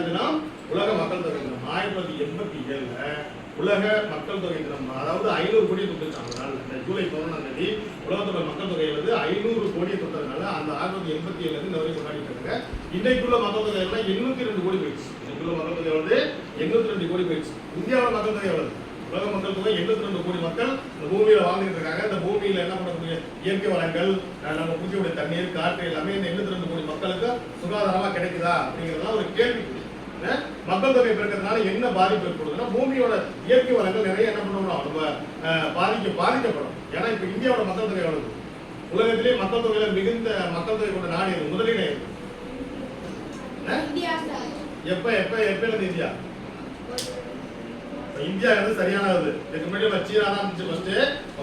தினம் உலக மக்கள் தொகை தினம் ஆயிரத்தி தொள்ளாயிரத்தி எண்பத்தி ஏழுல உலக மக்கள் தொகை தினம் அதாவது ஐநூறு கோடியை தொட்டுச்சாங்க இந்த ஜூலை பதினொன்றாம் தேதி உலகத்தோட மக்கள் தொகை வந்து ஐநூறு கோடியை தொட்டதுனால அந்த ஆயிரத்தி தொள்ளாயிரத்தி எண்பத்தி ஏழுல இருந்து இந்த வரைக்கும் கொண்டாடிட்டு இன்னைக்குள்ள மக்கள் தொகை எல்லாம் எண்ணூத்தி ரெண்டு கோடி போயிடுச்சு. இன்னைக்குள்ள மக்கள் தொகை வந்து எண்ணூத்தி ரெண்டு கோடி போயிடுச்சு. இந்தியாவோட மக்கள் தொகை எவ்வளவு? உலக மக்கள் தொகை எண்பத்தி ரெண்டு கோடி மக்கள் இந்த பூமியில வாழ்ந்துட்டு இருக்காங்க. இந்த பூமியில என்ன பண்ணக்கூடிய இயற்கை வளங்கள் நம்ம குடிக்கக்கூடிய தண்ணீர் காற்று எல்லாமே இந்த எண்பத்தி ரெண்டு கோடி மக்களுக்கு சுகாதாரமா கிடைக்குதா அப்படிங்கறதுலாம் ஒரு கேள்வி மக்கள் தொகை பெருக்கிறதுனால என்ன பாதிப்பு ஏற்படுதுன்னா பூமியோட இயற்கை வளங்கள் நிறைய என்ன பண்ணுறோம் நம்ம பாதிக்க பாதிக்கப்படும். ஏன்னா இப்ப இந்தியாவோட மக்கள் தொகை எவ்வளவு? உலகத்திலேயே மக்கள் தொகையில மிகுந்த மக்கள் தொகை கொண்ட நாடு அஹ்? India sir. எப்ப எப்ப எப்ப இருந்து இந்தியா? இந்தியா வந்து சரியானது. இதுக்கு முன்னாடி நம்ம சீனா தான் இருந்துச்சு ஃபர்ஸ்ட்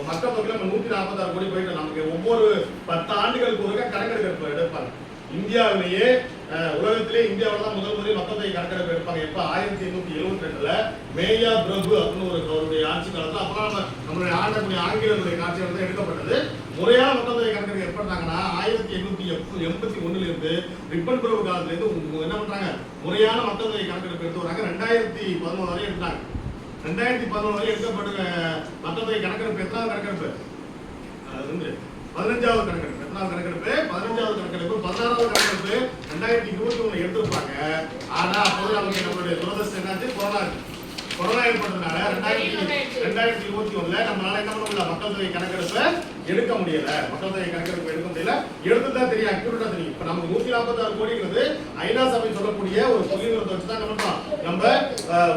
மக்கள் தொகையில நம்ம நூத்தி நாற்பத்தாறு கோடி போயிட்டு நமக்கு ஒவ்வொரு பத்து ஆண்டுகளுக்கு ஒருக்கா கணக்கெடுப்பு எடுப்பாங்க. இந்தியாவிலேயே உலகத்திலே இந்தியாவில் தான் முதல் முறை மக்கள் தொகை கணக்கெடுப்பு எடுப்பாங்க. எப்ப ஆயிரத்தி எண்ணூத்தி எழுபத்தி ரெண்டுல மேயா பிரபு அப்படின்னு ஒரு அவருடைய ஆட்சி காலத்துல அப்புறம் நம்மளுடைய ஆண்டக்கூடிய ஆங்கிலருடைய காட்சி காலத்துல எடுக்கப்பட்டது. முறையான மக்கள் தொகை கணக்கெடுப்பு எப்ப ஆயிரத்தி எண்ணூத்தி எண்பத்தி ஒண்ணுல இருந்து ரிப்பன் பிரபு காலத்துல இருந்து என்ன பண்றாங்க? முறையான மக்கள் தொகை கணக்கெடுப்பு எடுத்து வராங்க. ரெண்டாயிரத்தி பதினொன்று வரையும் எடுத்தாங்க. ரெண்டாயிரத்தி பதினொன்று வரை எடுக்கப்பட்ட மக்கள் தொகை கணக்கெடுப்பு எத்தனாவது கணக்கெடுப்பு? அது வந்து பதினஞ்சாவது கணக்கெடுப்பு. எத்தனாவது கணக்கெடுப்பு பதினஞ்சாவது கணக்கெடுப்பு பதினாறாவது கணக்கெடுப்பு ரெண்டாயிரத்தி இருபத்தி ஒண்ணு எடுத்திருப்பாங்க. ஆனா அப்போது நமக்கு நம்மளுடைய துரதிருஷ்டம் என்னாச்சு? கொரோனா. கொரோனா ஏற்பட்டதுனால ரெண்டாயிரத்தி ரெண்டாயிரத்தி இருபத்தி ஒண்ணுல நம்மளால என்ன பண்ண முடியல? மக்கள் தொகை கணக்கெடுப்பு எடுக்க முடியல. மக்கள் தொகை கணக்கெடுப்பு எடுக்க முடியல. எடுத்துதான் தெரியும் அக்யூரேட்டா தெரியும். இப்ப நமக்கு நூத்தி நாற்பத்தாறு கோடிங்கிறது ஐநா சபை சொல்லக்கூடிய ஒரு புள்ளி விவரத்தை வச்சு தான் நம்ம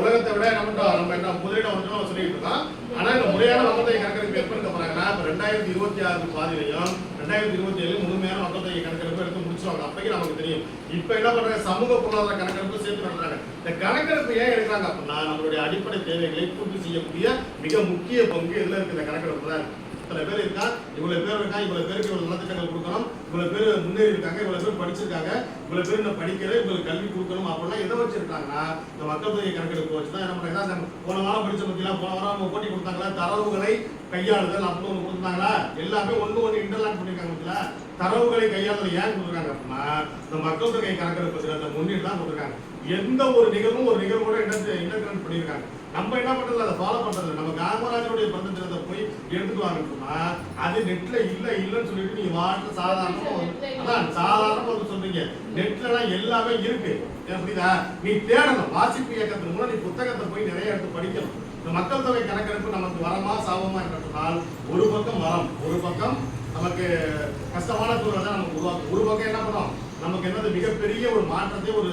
உலகத்தை விட என்ன பண்றோம் நம்ம என்ன முதலிடம் வந்து சொல்லிட்டு இருக்கோம். ஆனா இந்த முறையான மக்கள் தொகை கணக்கெடுப்பு எப்ப எடுக்க போறாங்கன்னா ரெண்டாயிரத்தி இருபத்தி ஆறு பாதிலையும் ரெண்டாயிரத்தி இருபத்தி ஏழு முழுமையான மக்கள் தொகை கணக்கெடுப்பு எடுத்து முடிச்சுவாங்க. அப்பைக்கு நமக்கு தெரியும். இப்ப என்ன பண்றாங்க? சமூக பொருளாதார கணக்கெடுப்பு சேர்த்து நடத்துறாங்க. இந்த கணக்கெடுப்பு ஏன் எடுக்கிறாங்க அப்படின்னா நம்மளுடைய அடிப்படை தேவைகளை பூர்த்தி செய்யக்கூடிய மிக முக்கிய பங்கு இதுல இருக்கு. இந்த கணக்கெடுப்பு தான் இத்தனை பேர் இருக்கா இவ்வளவு பேர் இருக்கா இவ்வளவு பேருக்கு இவ்வளவு நலத்திட்டங்கள் கொடுக்கணும். இவ்வளவு பேர் முன்னேறி இருக்காங்க இவ்வளவு பேர் படிச்சிருக்காங்க இவ்வளவு பேர் இன்னும் படிக்கல இவங்களுக்கு கல்வி கொடுக்கணும் அப்படின்னா எதை வச்சிருக்காங்கன்னா இந்த மக்கள் தொகை கணக்கெடுப்பு வச்சுதான் என்ன பண்றாங்க? போன வாரம் படிச்ச பத்தியா போன வாரம் அவங்க போட்டி கொடுத்தாங்களா தரவுகளை கையாளுதல் அப்படின்னு கொடுத்தாங்களா? எல்லாமே ஒண்ணு ஒன்று இன்டர்லாக் பண்ணியிருக்காங்க பத்தியா தரவுகளை கையாளுதல் ஏன் கொடுக்குறாங்க அப்படின்னா இந்த மக்கள் தொகை கணக்கெடுப்பதில் அந்த முன்னிட்டு தான் கொடுக்குறாங்க. எந்த ஒரு நிகழ்வும் ஒரு நிகழ்வோட இன்டர்கிரேட் பண்ணியிருக்காங்க. நம்ம என்ன பண்றது அதை ஃபாலோ பண்றது நம்ம காமராஜருடைய பிறந்த தினத்தை போய் எடுத்துக்குவாங்கன்னா அது நெட்ல இல்ல இல்லன்னு சொல்லிட்டு நீங்க வாட்டு சாதாரணமா அதான் சாதாரணமா வந்து சொல்றீங்க. நெட்ல எல்லாம் எல்லாமே இருக்கு. புரியுதா? நீ தேடணும். வாசிப்பு இயக்கத்தின் மூலம் நீ புத்தகத்தை போய் நிறைய எடுத்து படிக்கணும். இந்த மக்கள் தொகை கணக்கெடுப்பு நமக்கு வரமா சாபமா என்றால் ஒரு பக்கம் வரம் ஒரு பக்கம் நமக்கு கஷ்டமான சூழலை தான் நமக்கு உருவாக்கும். ஒரு பக்கம் என்ன பண்ணோம்? நமக்கு என்னது மிகப்பெரிய ஒரு மாற்றத்தை ஒரு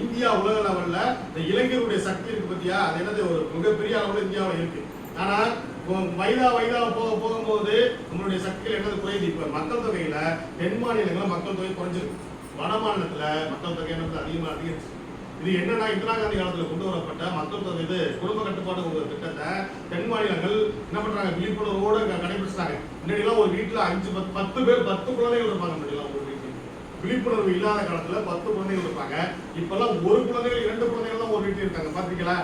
இந்தியா உலக லெவலில் இந்த இளைஞருடைய சக்தி இருக்கு பத்தியா? அது என்னது ஒரு மிகப்பெரிய அளவில் இந்தியாவில் இருக்கு. ஆனால் இப்போ வயதா வயதா போக போகும்போது நம்மளுடைய சக்திகள் என்னது குறையுது. இப்ப மக்கள் தொகையில தென் மாநிலங்கள்ல மக்கள் தொகை குறைஞ்சிருக்கு. வட மாநிலத்துல மக்கள் தொகை என்னது அதிகமாக அதிகரிச்சு இது என்னன்னா இந்திரா காந்தி காலத்துல கொண்டு வரப்பட்ட மக்கள் தொகை இது குடும்ப கட்டுப்பாடு ஒரு திட்டத்தை தென் மாநிலங்கள் என்ன பண்றாங்க விழிப்புணர்வோட க- கடைபிடிச்சாங்க முன்னாடிலாம் ஒரு வீட்டுல அஞ்சு பத்து பத்து பேர் பத்து குழந்தைகள் இருப்பாங்க முன்னாடி ஒரு வீட்டில் விழிப்புணர்வு இல்லாத காலத்துல பத்து குழந்தைகள் இருப்பாங்க. இப்பெல்லாம் ஒரு குழந்தைகள் இரண்டு குழந்தைகள் தான் ஒரு வீட்டில் இருக்காங்க. பாத்தீங்களா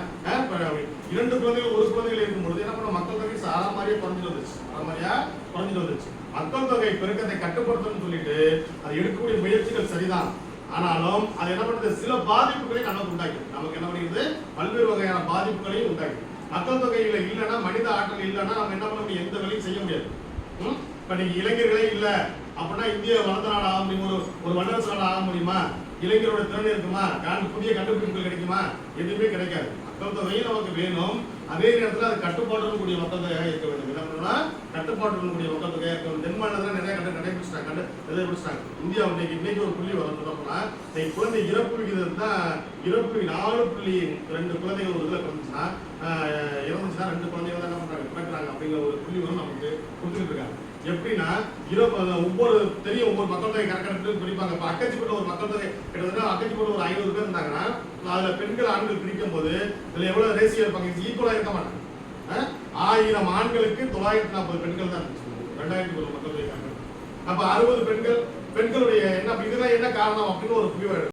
இரண்டு குழந்தைகள் ஒரு குழந்தைகள் இருக்கும் பொழுது என்ன பண்ண மக்கள் தொகை சாரா மாதிரியே குறைஞ்சிட்டு வந்துச்சு சாரா மாதிரியா? குறைஞ்சிட்டு வந்துச்சு மக்கள் தொகை பெருக்கத்தை கட்டுப்படுத்தணும்னு சொல்லிட்டு அது எடுக்கக்கூடிய முயற்சிகள் சரிதான். ஆனாலும் அது என்ன பண்ணுறது சில பாதிப்புகளை நமக்கு உண்டாக்கி நமக்கு என்ன பண்ணுது பல்வேறு வகையான பாதிப்புகளையும் உண்டாக்கி மக்கள் தொகையில் இல்லைன்னா மனித ஆற்றல் இல்லைன்னா நம்ம என்ன பண்ண முடியும்? எந்த வேலையும் செய்ய முடியாது. ம்? நீங்கள் இளைஞர்களே இல்லை. அப்படின்னா இந்திய வளர்ந்த நாடு ஆக முடியும்? ஒரு ஒரு வல்லரசு நாடு ஆக முடியுமா? இளைஞரோட திறன் இருக்குமா? கண்டு புதிய கண்டுபிடிப்புகள் கிடைக்குமா? எதுவுமே கிடைக்காது. மக்கள் தொகை நமக்கு வேணும். அதே நேரத்தில் அது கட்டுப்பாட்டுடன் கூடிய மக்கள் தொகையாக இருக்க வேண்டும். என்ன பண்ணணும்னா கட்டுப்பாட்டுடன் கூடிய மக்கள் தொகையாக இருக்க வேண்டும் தென் கடைபிடிச்சிட்டாங்க இந்தியா இன்னைக்கு இன்னைக்கு ஒரு புள்ளி வளர்ந்து பார்த்தோம்னா இன்னைக்கு குழந்தை இறப்பு விகிதம் தான் இறப்பு நாலு புள்ளி ரெண்டு குழந்தைகள் ஒரு இதில் பிறந்துச்சுன்னா இறந்துச்சுன்னா ரெண்டு குழந்தைகள் தான் என்ன பண்ணுறாங்க பிறக்கிறாங்க. அப்படிங்கிற ஒரு புள்ளி வரும் நமக்கு கொடுத்துட்டு இருக்காங்க. எப்படின்னா இரு ஒவ்வொரு தெரியும் ஒவ்வொரு மக்கள் தொகை கணக்கெடுத்து பிரிப்பாங்க. இப்போ அக்கச்சிப்பட்ட ஒரு மக்கள் தொகை கிட்டத்தட்ட அக்கச்சிப்பட்ட ஒரு ஐநூறு பேர் இருந்தாங்கன்னா அதில் பெண்கள் ஆண்கள் பிரிக்கும் போது இதில் எவ்வளோ ரேசியோ இருப்பாங்க ஈக்குவலா இருக்க மாட்டாங்க. ஆயிரம் ஆண்களுக்கு தொள்ளாயிரத்தி நாற்பது பெண்கள் தான் இருந்துச்சு. ரெண்டாயிரத்தி ஒரு மக்கள் தொகை அப்ப அறுபது பெண்கள் பெண்களுடைய என்ன இதெல்லாம் என்ன காரணம் அப்படின்னு ஒரு புள்ளி